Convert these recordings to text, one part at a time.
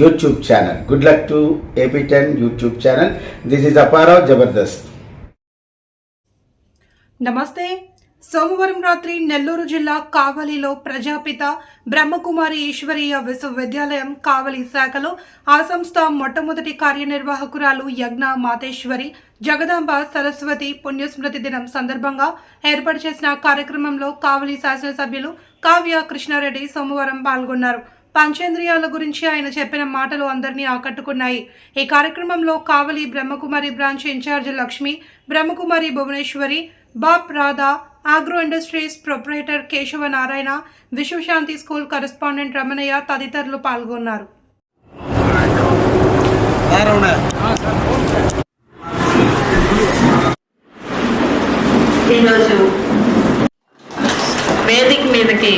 YouTube channel good luck to AP ten YouTube channel this is Apparao Jabardasth నమస్తే సోమవారం రాత్రి నెల్లూరు జిల్లా కావలిలో ప్రజాపిత బ్రహ్మకుమారి ఈశ్వరీయ విశ్వవిద్యాలయం కావలి శాఖలో ఆ సంస్థ మొట్టమొదటి కార్యనిర్వాహకురాలు యజ్ఞ మాతేశ్వరి జగదాంబ సరస్వతి పుణ్యస్మృతి దినం సందర్భంగా ఏర్పాటు చేసిన కార్యక్రమంలో కావలి శాసనసభ్యులు కావ్య కృష్ణారెడ్డి సోమవారం పాల్గొన్నారు. పంచేంద్రియాల గురించి ఆయన చెప్పిన మాటలు అందరినీ ఆకట్టుకున్నాయి. ఈ కార్యక్రమంలో కావలి బ్రహ్మకుమారి బ్రాంచ్ ఇన్ఛార్జ్ లక్ష్మి బ్రహ్మకుమారి భువనేశ్వరి బాప్ Radha agro industries proprietor Keshava Narayana Vishwashanti school correspondent Ramanaiah తదితరులు పాల్గొన్నారు. ఈరోజు వేదిక మీదకి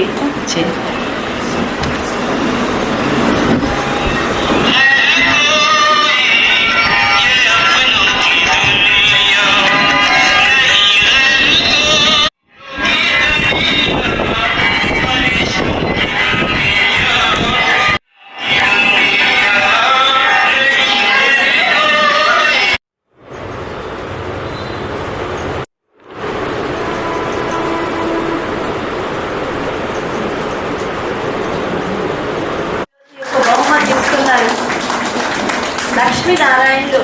లక్ష్మీనారాయణులు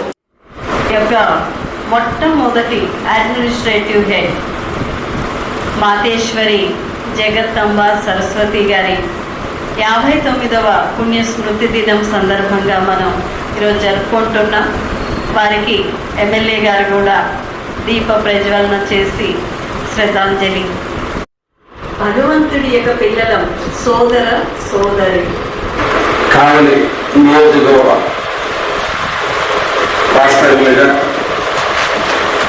యొక్క మొట్టమొదటి అడ్మినిస్ట్రేటివ్ హెడ్ మాతేశ్వరి జగత్తంబ సరస్వతి గారి యాభై తొమ్మిదవ పుణ్యస్మృతి దినం సందర్భంగా మనం ఈరోజు జరుపుకుంటున్నాం. వారికి ఎమ్మెల్యే గారు కూడా దీప ప్రజ్వలన చేసి శ్రద్ధాంజలి. భగవంతుడి యొక్క పిల్లలం సోదర సోదరి. కావలి నియోజకవర్గ. వాస్తవికులుగా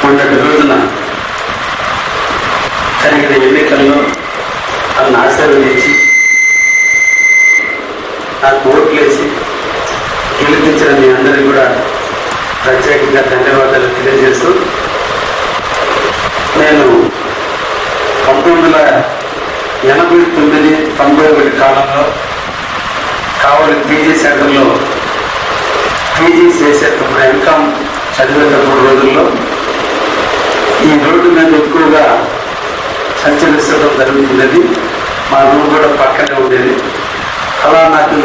మొన్నటి రోజున జరిగిన ఎన్నికల్లో నన్ను ఆశీర్వదించి నాకు ఓట్లేసి గెలిపించిన మీ అందరికీ కూడా ప్రత్యేకంగా ధన్యవాదాలు తెలియజేస్తూ నేను పంతొమ్మిది వందల ఎనభై తొమ్మిది తొంభై ఒకటి కాలంలో కావలి పీజీ సెంటర్లో పీజీ చేసేటప్పుడు ఎంకామ్ చదివేటప్పుడు రోజుల్లో ఈ రోడ్డు మీద ఎక్కువగా సంచరిస్తడం జరుగుతున్నది. మా రూమ్ కూడా పక్కనే ఉండేది. అలా నాకు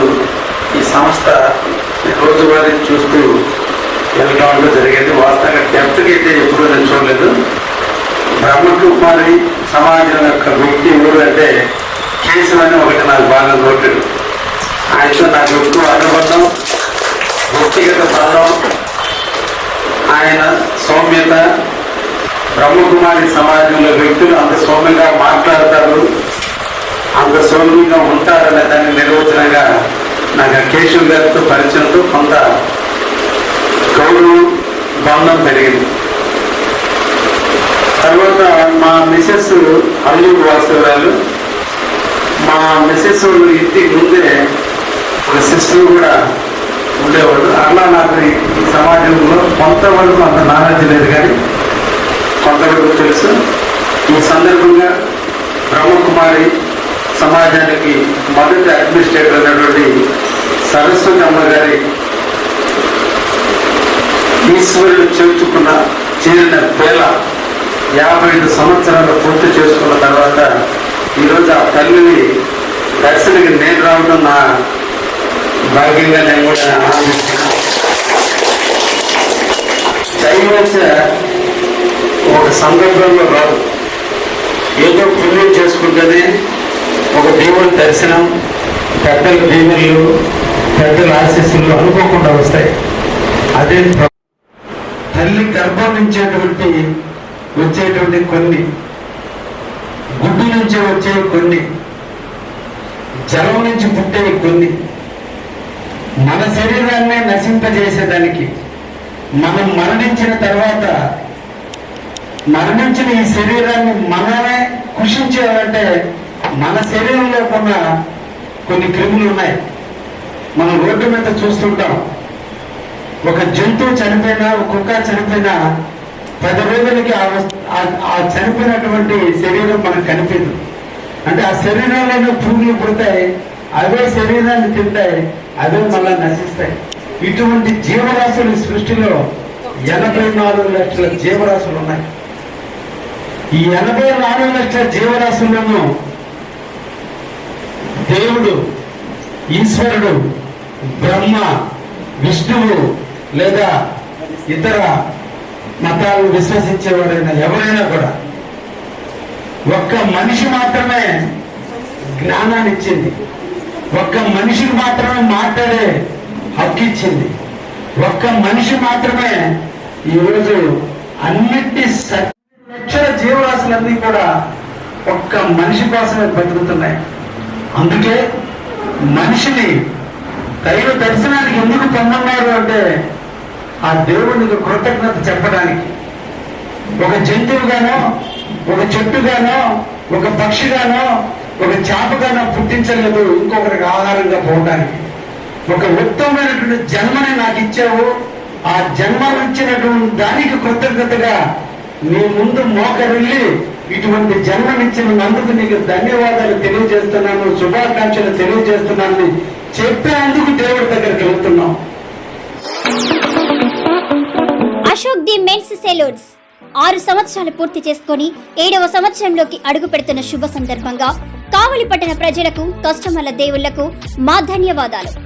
ఈ సంస్థ రోజువారీ చూస్తూ వెళ్ళడంలో జరిగేది. వాస్తవంగా డెప్త్కి అయితే ఎప్పుడూ నేను చూడలేదు బ్రహ్మకుమారి సమాజం యొక్క వ్యక్తి ఎవరు అంటే కేశవని అని ఒకటి నాకు బాగా నోటెడు. ఆయనతో నాకు ఎక్కువ అనుబంధం వ్యక్తిగత బాధం ఆయన సౌమ్యత బ్రహ్మకుమారి సమాజంలో వ్యక్తులు అంత సౌమ్యంగా మాట్లాడతారు అంత సౌమ్యంగా ఉంటారనే దాన్ని నిర్వచనంగా నాకు కేశవ్ గారితో పరిచయంతో కొంత గౌరవం బంధం పెరిగింది. తర్వాత మా మిసెస్ అల్లూరు వాస్తవరాలు మా మిసెస్ ఇంటి ఇంటికి ముందే ఒక సిస్టర్ కూడా ఉండేవాడు అలా నాకు ఈ సమాజంలో కొంతవరకు అంత నాలెడ్జ్ లేదు కానీ కొంతవరకు తెలుసు. ఈ సందర్భంగా బ్రహ్మకుమారి సమాజానికి మొదటి అడ్మినిస్ట్రేటర్ అయినటువంటి సరస్వతి అమ్మగారి ఈశ్వరుడు చేర్చుకున్న చేరిన వేళ యాభై ఐదు సంవత్సరాలు పూర్తి చేసుకున్న తర్వాత ఈరోజు ఆ తల్లిని దర్శనకి నేను రావడం నా భాగ్యంగా నేను కూడా ఆనందిస్తున్నాను. సమస్య ఒక సందర్భంలో రాదు. ఏదో పుణ్యం చేసుకుంటేనే ఒక దేవుని దర్శనం పెద్దల దీవెనలు పెద్దల ఆశీస్సులు అనుకోకుండా వస్తాయి. అదే తల్లి గర్భం నుంచేటువంటి వచ్చేటువంటి కొన్ని గుడ్డు నుంచి వచ్చే కొన్ని జలం నుంచి పుట్టే కొన్ని మన శరీరాన్ని నశింపజేసేదానికి మనం మరణించిన తర్వాత మరణించిన ఈ శరీరాన్ని మనమే కృషించాలంటే మన శరీరంలో ఉన్న కొన్ని క్రిములు ఉన్నాయి. మనం రోడ్డు మీద చూస్తుంటాం. ఒక జంతువు చనిపోయినా ఒక కుక్క చనిపోయినా పది రోజులకి ఆ ఆ- చనిపోయినటువంటి శరీరం మనకు కనిపించదు. అంటే ఆ శరీరంలోనే పురుగులు పుడతాయి అవే శరీరాన్ని తింటాయి అవే మళ్ళీ నశిస్తాయి. ఇటువంటి జీవరాశులు సృష్టిలో ఎనభై నాలుగు లక్షల జీవరాశులు ఉన్నాయి. ఈ ఎనభై నాలుగు లక్షల జీవరాశులను దేవుడు ఈశ్వరుడు బ్రహ్మ విష్ణువు లేదా ఇతర మతాలను విశ్వసించేవాడైనా ఎవరైనా కూడా ఒక్క మనిషి మాత్రమే జ్ఞానాన్ని ఇచ్చింది ఒక్క మనిషికి మాత్రమే మాట్లాడే హక్కిచ్చింది. ఒక్క మనిషి మాత్రమే ఈరోజు అన్నిటి లక్షల జీవరాశులన్నీ కూడా ఒక్క మనిషి కోసమే బతుకుతున్నాయి. అందుకే మనిషిని దైవ దర్శనానికి ఎందుకు పొందన్నారు అంటే ఆ దేవునికి కృతజ్ఞత చెప్పడానికి. ఒక జంతువుగానో ఒక చెట్టుగానో ఒక పక్షిగానో ఒక చేపగానో పుట్టించలేదు ఇంకొకరికి ఆహారంగా పోవడానికి ఒక ఉత్తమమైనటువంటి జన్మని నాకు ఇచ్చావు. ఆ జన్మ జన్మనిచ్చినటువంటి దానికి కృతజ్ఞతగా నీ ముందు మోకరిల్లి ఇటువంటి జన్మనిచ్చిన నందుకు నీకు ధన్యవాదాలు తెలియజేస్తున్నాను శుభాకాంక్షలు తెలియజేస్తున్నాను. చెప్పేందుకు దేవుడి దగ్గరికి వెళ్తున్నాం. Ashok the men's salons. ఆరు సంవత్సరాలు పూర్తి చేసుకొని ఏడవ సంవత్సరంలోకి అడుగు పెడుతున్న శుభ సందర్భంగా కావలి పట్టణ ప్రజలకు కస్టమర్ల దేవుళ్ళకు మా ధన్యవాదాలు.